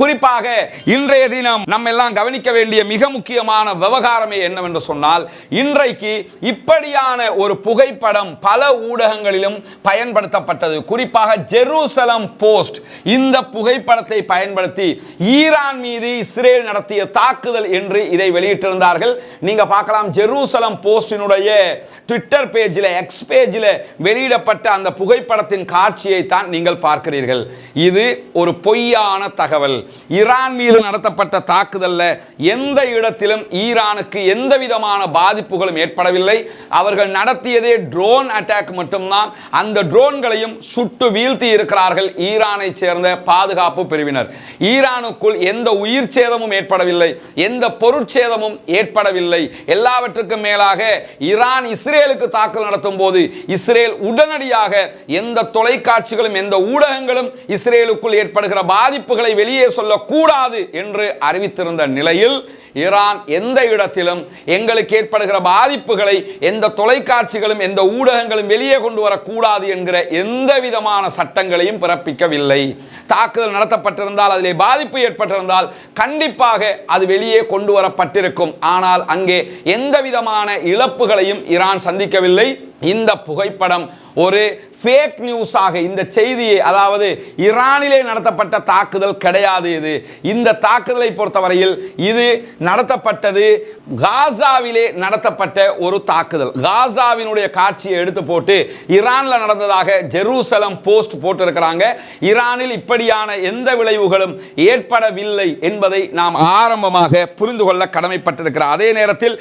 குறிப்பாக இன்றைய தினம் நம்ம எல்லாம் கவனிக்க வேண்டிய மிக முக்கியமான விவகாரமே என்னவென்று சொன்னால் இன்றைக்கு இப்படியான ஒரு புகைப்படம் பல ஊடகங்களிலும் பயன்படுத்தப்பட்டது. குறிப்பாக ஜெருசலம் போஸ்ட் இந்த புகைப்படத்தை பயன்படுத்தி ஈரான் மீது இஸ்ரேல் நடத்திய தாக்குதல் என்று இதை வெளியிட்டிருந்தார்கள். நீங்க பார்க்கலாம் ஜெருசலம் போஸ்டினுடைய ட்விட்டர் பேஜில் எக்ஸ் பேஜில் வெளியிடப்பட்ட அந்த புகைப்படத்தின் காட்சியை தான் நீங்கள் பார்க்கிறீர்கள். இது ஒரு பொய்யான தகவல். ஈரான் மீது நடத்தப்பட்ட தாக்குதலில் எந்த இடத்திலும் ஈரானுக்கு எந்த விதமான பாதிப்புகளும் ஏற்படவில்லை. அவர்கள் நடத்தியதே ட்ரோன் அட்டாக் மட்டும்தான். அந்த ட்ரோன்களையும் சுட்டு வீழ்த்தி இருக்கிறார்கள் ஈரானை சேர்ந்த பாதுகாப்பு பிரிவினர். ஈரானுக்குள் எந்த உயிர் சேதமும் ஏற்படவில்லை. எந்த பொருட்சேதமும் ஏற்படவில்லை. எல்லாவற்றுக்கும் மேலாக ஈரான் இஸ்ரேலுக்கு தாக்குதல் நடத்தும் போது இஸ்ரேல் உடனடியாக எந்த தொலைக்காட்சிகளும் எந்த ஊடகங்களும் இஸ்ரேலுக்குள் ஏற்படுகிற பாதிப்புகளை வெளியே சொல்லக்கூடாது என்று அறிவித்திருந்த நிலையில் ஈரான் எந்த இடத்திலும் எங்களுக்கு ஏற்படுகிற பாதிப்புகளை எந்த தொலைக்காட்சிகளும் எந்த ஊடகங்களும் வெளியே கொண்டு வரக்கூடாது என்கிற எந்த விதமான சட்டங்களையும் பிறப்பிக்கவில்லை. தாக்குதல் நடத்தப்பட்டிருந்தால் அதிலே பாதிப்பு ஏற்பட்டிருந்தால் கண்டிப்பாக அது வெளியே கொண்டு வரப்பட்டிருக்கும். ஆனால் அங்கே எந்த விதமான இழப்புகளையும் ஈரான் சந்திக்கவில்லை. இந்த புகைப்படம் ஒரு ஃபேக் நியூஸாக இந்த செய்தியை அதாவது ஈரானிலே நடத்தப்பட்ட தாக்குதல் கிடையாது இது. இந்த தாக்குதலை பொறுத்தவரையில் இது நடத்தப்பட்டது காசாவிலே நடத்தப்பட்ட ஒரு தாக்குதல். காசாவினுடைய காட்சியை எடுத்து போட்டு ஈரானில் நடந்ததாக ஜெருசலம் போஸ்ட் போட்டிருக்கிறாங்க. ஈரானில் இப்படியான எந்த விளைவுகளும் ஏற்படவில்லை என்பதை நாம் ஆரம்பமாக புரிந்து கொள்ள கடமைப்பட்டிருக்கிறோம். அதே நேரத்தில்